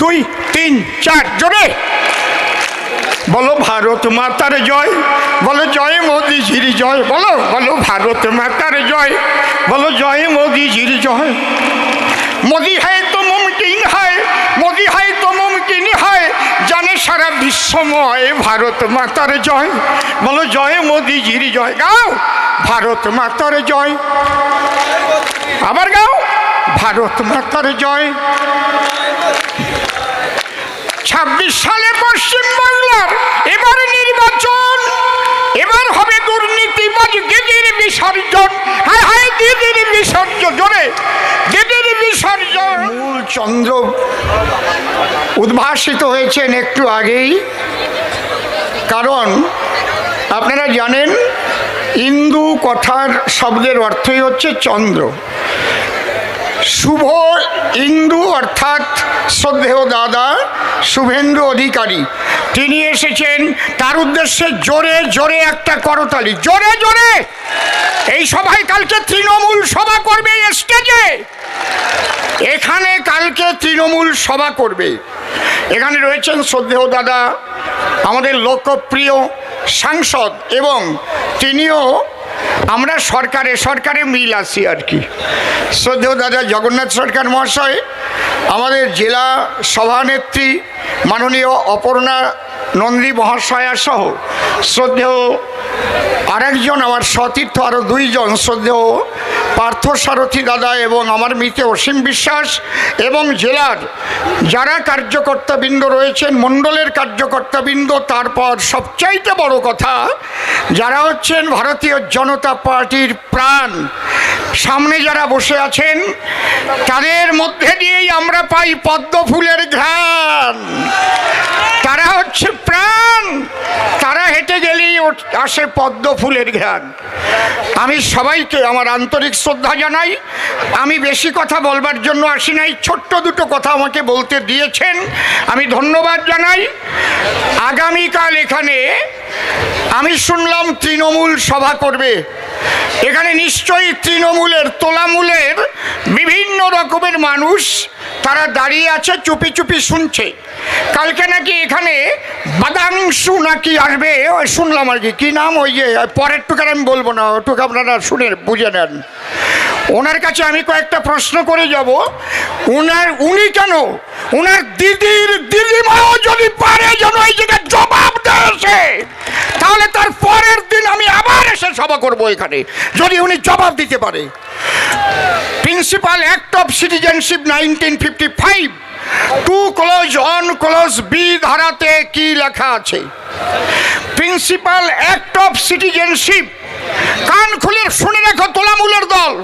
দুই, তিন, চার, জোরে। বলো ভারত মাতার জয়, বলো জয় মোদিজির জয়, বলো বলো ভারত মাতার জয়, বলো জয় মোদিজির জয়। মোদি হয় তো মুমকিন হয় মোদি হয় তো মুমকিন হয় জানে সারা বিশ্বময় ভারত মাতার জয়, বলো জয় মোদিজির জয়। গাও, ভারত মাতার জয়। আবার গাও, ভারত মাতার জয়। সালে পশ্চিম বাংলার এবারে নির্বাচন, এবার হবে দুর্নীতিবাজ দিদির বিসর্জন। হায় হায় দিদির বিসর্জন জোরে দিদির বিসর্জন। মূল চন্দ্র উদ্ভাসিত হয়েছেন একটু আগেই। কারণ আপনারা জানেন, ইন্দু কথার শব্দের অর্থই হচ্ছে চন্দ্র। শুভ ইন্দু অর্থাৎ শ্রদ্ধেয় দাদা শুভেন্দু অধিকারী। তিনি এসেছেন, তার উদ্দেশ্যে জোরে জোরে একটা করতালি। জোরে জোরে! এই সভায় কালকে তৃণমূল সভা করবে স্টেজে এখানে কালকে তৃণমূল সভা করবে। এখানে রয়েছেন শ্রদ্ধেয় দাদা, আমাদের লোকপ্রিয় সাংসদ এবং তিনিও আমরা সরকারে সরকারে মিল আছি আর কি। শ্রদ্ধেয় দাদা জগন্নাথ সরকার মহাশয়, আমাদের জেলা সভানেত্রী মাননীয় অপর্ণা নন্দী মহাশয়া সহ শ্রদ্ধেয় আরেকজন আমার সতীর্থ আরও দুইজন শ্রদ্ধেয় পার্থ সারথী দাদা এবং আমার মিতে অসীম বিশ্বাস এবং জেলার যারা কার্যকর্তাবৃন্দ রয়েছেন, মণ্ডলের কার্যকর্তাবৃন্দ তারপর সবচাইতে বড় কথা, যারা হচ্ছেন ভারতীয় জনতা পার্টির প্রাণ। সামনে যারা বসে আছেন, তাদের মধ্যে দিয়েই আমরা পাই পদ্ম ফুলের ঘ্রাণ। তারা হচ্ছে প্রাণ। আসে পদ্ম ফুলের ঘ্রাণ। আমি সবাইকে আমার আন্তরিক শ্রদ্ধা জানাই। আমি বেশি কথা বলবার জন্য আসি নাই, ছোট্ট দুটো কথা আমাকে বলতে দিয়েছেন। আমি ধন্যবাদ জানাই। আগামীকাল এখানে আমি শুনলাম তৃণমূল সভা করবে। এখানে নিশ্চয়ই তৃণমূলের, তোলামূলের বিভিন্ন রকমের মানুষ তারা দাঁড়িয়ে আছে, চুপি চুপি শুনছে। কালকে নাকি এখানে বাদাংশু নাকি আসবে? ওই শুনলাম আর কি। কী নাম? ওই যে পরের টুকার আমি বলব না, ওটুকু আপনারা শুনে, বুঝে নেন। ওনার কাছে আমি কয়েকটা প্রশ্ন করে যাব। উনার, উনি কেন? উনার দিদির দিদিমাও যদি পারে যেন এই জায়গায় জবাব দেয় তাহলে তার পরের দিন আমি আবার এসে সভা করব এখানে। যদি উনি জবাব দিতে পারে। Principal act of citizenship nineteen fifty five two clause one clause B ধারাতে কি লেখা আছে? প্রিন্সিপাল অ্যাক্ট অফ সিটিজেনশিপ কান খুলে শুনে রেখো, তোলামূলের দল।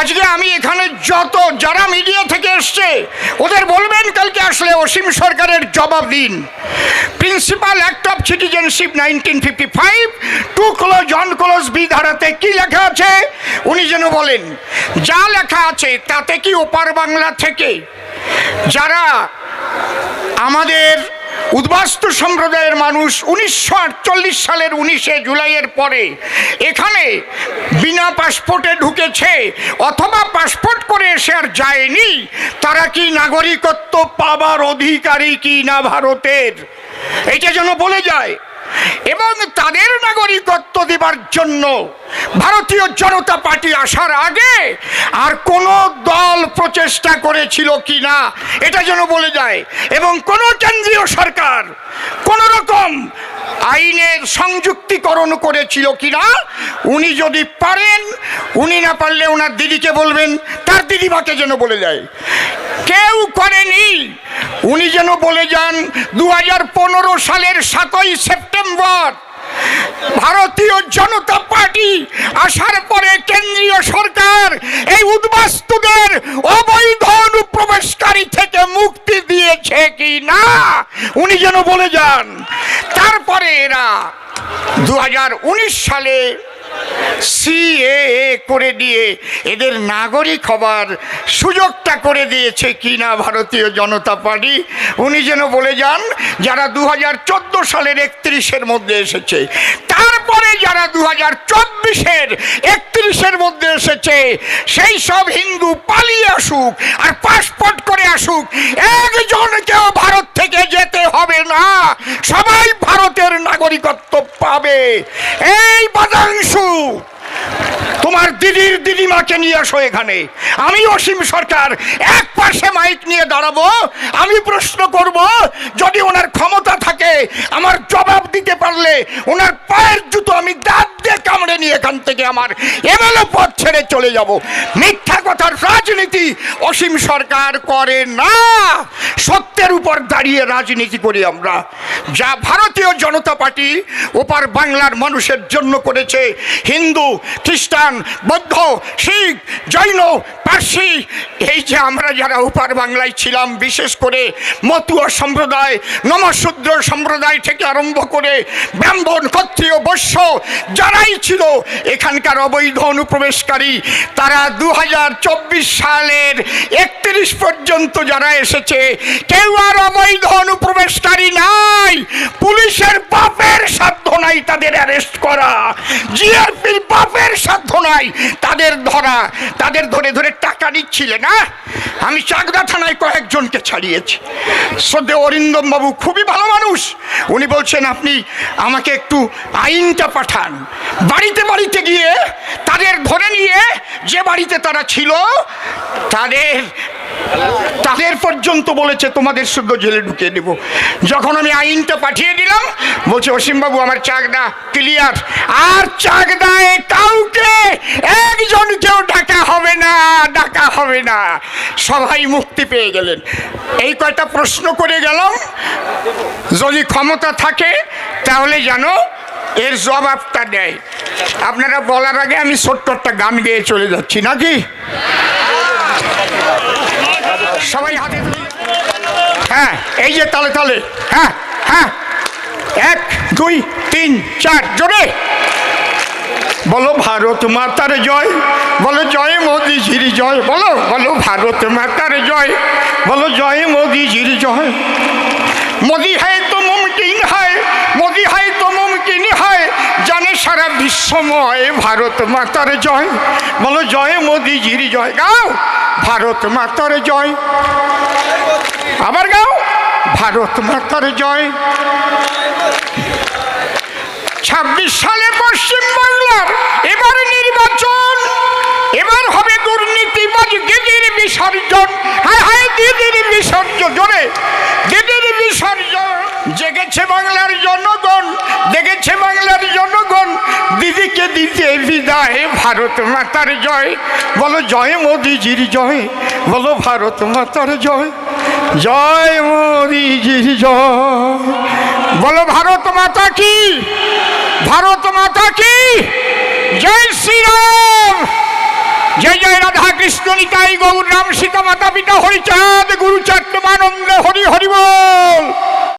আজকে আমি এখানে যত, যারা মিডিয়া থেকে এসছে, ওদের বলবেন কালকে আসলে অসীম সরকারের জবাব দিন। Principal act of citizenship nineteen fifty five two clause one clause B ধারাতে কী লেখা আছে? উনি যেন বলেন, যা লেখা আছে তাতে কি ওপার বাংলা থেকে? যারা আমাদের উদ্বাস্তু সম্প্রদায়ের মানুষ উনিশশো আটচল্লিশ সালের উনিশে জুলাইয়ের পরে এখানে বিনা পাসপোর্টে ঢুকেছে অথবা পাসপোর্ট করে এসে আর যায়নি, তারা কি নাগরিকত্ব পাবার অধিকারী কি না ভারতের? এটা যেন বলে যায়। এবং তাদের নাগরিকত্ব দেবার জন্য ভারতীয় জনতা পার্টি আসার আগে আর কোন দল প্রচেষ্টা করেছিল কি না এটা যেন বলে যায়। এবং কোন কেন্দ্রীয় সরকার কোন রকম আইনের সংযুক্তিকরণ করেছিল কিনা, উনি যদি পারেন, উনি না পারলে ওনার দিদিকে বলবেন, তার দিদিমাকে যেন বলে যায় কেউ করেনি। উনি যেন বলে যান দু হাজার পনেরো সালের সাতই সেপ্টেম্বর ভারতীয় জনতা পার্টি আসার পরে কেন্দ্রীয় সরকার এই উদ্বাস্তুদের অবৈধ অনুপ্রবেশকারী থেকে মুক্তি দিয়েছে কি না? উনি যেন বলে যান। তারপরে এরা দু হাজার উনিশ সালে সিএএ করে দিয়ে এদের নাগরিক হবার সুযোগটা করে দিয়েছে কিনা ভারতীয় জনতা পার্টি। উনি যেন বলে যান, যারা দু হাজার চোদ্দ সালের একত্রিশের মধ্যে এসেছে, তারপরে যারা দু হাজার চব্বিশের একত্রিশের মধ্যে এসেছে, সেই সব হিন্দু পালিয়ে আসুক আর পাসপোর্ট করে আসুক। একজনকেও ভারত থেকে যেতে হবে না, সবাই ভারতের নাগরিকত্ব পাবে। এই বাদাংশু তোমার দিদির দিদিমাকে নিয়ে আসো এখানে। আমি অসীম সরকার, এক পাশে মাইক নিয়ে দাঁড়াবো, আমি প্রশ্ন করব, যদি ওনার ক্ষমতা থাকে, আমার জবাব দিতে পারলে, ওনার পায়ের জুতো আমি দাঁত দিয়ে কামড়ে নিয়ে এখান থেকে আমার এমএলএ পথ ছেড়ে চলে যাব। মিথ্যা কথার অসীম সরকার করে না। সত্যের উপর দাঁড়িয়ে রাজনীতি করি আমরা। যা ভারতীয় জনতা পার্টি ওপার বাংলার মানুষের জন্য করেছে। হিন্দু, খ্রিস্টান, বৌদ্ধ, শিখ, জৈন, পার্সি, এই যে আমরা যারা ওপার বাংলায় ছিলাম, বিশেষ করে মতুয়া সম্প্রদায়, নমশূদ্র সম্প্রদায় থেকে আরম্ভ করে ব্রাহ্মণ, ক্ষত্রিয়, বৈশ্য, যারাই ছিল এখানকার অবৈধ অনুপ্রবেশকারী, তারা দু চব্বিশ সালের একত্রিশ পর্যন্ত যারা এসেছে, কেউ আর অবৈধ অনুপ্রবেশকারী নাই। পুলিশের পাপের সাধ্য নাই তাদের অ্যারেস্ট করা। জিআরপির পাপের সাধ্য নাই তাদের ধরা। তাদের ধরে ধরে টাকা নিচ্ছিলে না? আমি চাকদা থানায় কয়েকজনকে ছাড়িয়েছি। সদ্য অরিন্দম বাবু খুবই ভালো মানুষ। উনি বলছেন, আপনি আমাকে একটু আইনটা পাঠান। বাড়িতে বাড়িতে গিয়ে তাদের ধরে নিয়ে যে বাড়িতে তারা ছিল, তাদের তাদের পর্যন্ত বলেছে, তোমাদের শুদ্ধ জেলে ঢুকিয়ে দেব যখন আমি আইনটা পাঠিয়ে দিলাম, বলছে, অসীমবাবু, আমার চাকদা ক্লিয়ার আর চাকদায় কাউকে একজনকেও ডাকা হবে না, ডাকা হবে না। সবাই মুক্তি পেয়ে গেলেন। এই কয়টা প্রশ্ন করে গেলাম। যদি ক্ষমতা থাকে, তাহলে জানো, এর জবাবটা দেয়। আপনারা বলার আগে আমি ছোট্ট একটা গান গেয়ে চলে যাচ্ছি, নাকি? সবাই হাতে হ্যাঁ এই যে তালে তালে। হ্যাঁ হ্যাঁ। এক, দুই, তিন, চার, জোরে। বলো ভারত মাতার জয়, বলো জয় মোদিজির জয়, বলো বলো ভারত মাতার জয়, বলো জয় মোদিজির জয়। মোদি হ্যাঁ তো মুমকিন হয় মোদি হয় তো মুমকিন হয় জানে সারা বিশ্বময় ভারত মাতার জয়। বলো জয় মোদিজির জয়। গাও, ভারত মাতার জয়। আবার গাও, ভারত মাতার জয়। ছাব্বিশ সালে পশ্চিমবাংলার এবার নির্বাচন, এবার হবে দুর্নীতিবাজ দিদির বিসর্জন। হায় হায় দিদির বিসর্জন, জোরে। দিদির বিসর্জন, জেগেছে বাংলার জনগণ। বিদায় ভারত মাতার জয়। বলো জয় মোদিজির জয়, বলো ভারত মাতার জয় জয় মোদিজির জয়। বলো ভারত মাতা কি, ভারত মাতা কি? জয় শ্রীরাম। জয় জয় রাধা কৃষ্ণ নিতাই গৌর রাম সীতা মাতা পিতা হরিচাঁদ, গুরুচাঁদ মানন্দ হরি হরিবল